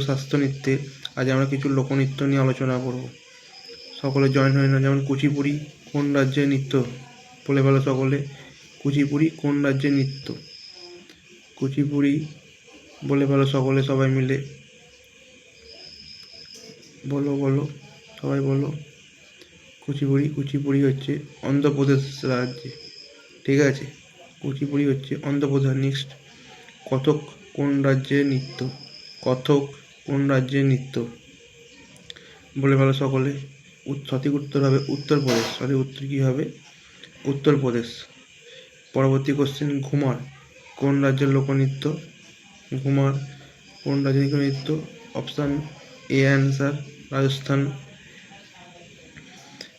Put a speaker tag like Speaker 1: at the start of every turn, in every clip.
Speaker 1: স্বাস্থ্য নৃত্যে আজ আমরা কিছু লোকনৃত্য নিয়ে আলোচনা করব। সকলে জয়েন হয়ে না যেমন কুচিপুড়ি কোন রাজ্যের নৃত্য? বলে বলো সকলে। কুচিপুড়ি কোন রাজ্যের নৃত্য? কুচিপুড়ি বলে বলো সকলে সবাই মিলে। বলো বলো, সবাই বলো। কুচিপুড়ি কুচিপুড়ি হচ্ছে অন্ধ্রপ্রদেশ রাজ্যে। ঠিক আছে? কুচিপুড়ি হচ্ছে অন্ধ্রপ্রদেশ। নেক্সট কথক কোন রাজ্যের নৃত্য? কথক কোন রাজ্যের নৃত্য? বলে ভালো সকলে। সঠিক উত্তর হবে উত্তরপ্রদেশ। সঠিক উত্তর কী হবে? উত্তরপ্রদেশ। পরবর্তী কোশ্চেন ঘুমার। কোন রাজ্যের লোকনৃত্য? ঘুমার। কোন রাজ্যের লোকনৃত্য? Option A answer Rajasthan.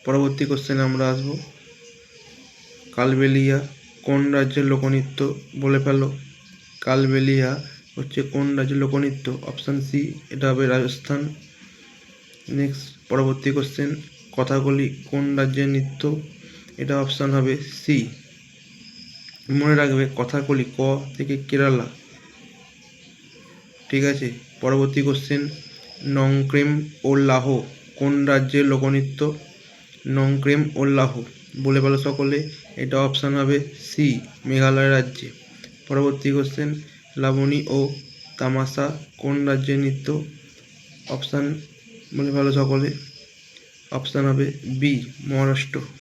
Speaker 1: পরবর্তী কোশ্চেনে আমরা আসব। কালবেলিয়া, কোন রাজ্যের লোকনৃত্য? বলে ফেলো। কালবেলিয়া হচ্ছে কোন রাজ্যের লোকনৃত্য? অপশান সি এটা হবে রাজস্থান। নেক্সট পরবর্তী কোশ্চেন কথাকলি কোন রাজ্যের নৃত্য? এটা অপশান হবে সি মনে রাখবে কথাকলি ক থেকে কেরালা। ঠিক আছে? পরবর্তী কোশ্চেন নংক্রেম ও লাহো, কোন রাজ্যের লোকনৃত্য? নংক্রেম ও লাহো, বলে বলো সকলে। এটা অপশান হবে সি মেঘালয় রাজ্যে। পরবর্তী কোশ্চেন লাবণী ও তামাশা কোন রাজ্যের নৃত্য অপশান বলে ভালো? সকলে অপশান হবে বি মহারাষ্ট্র।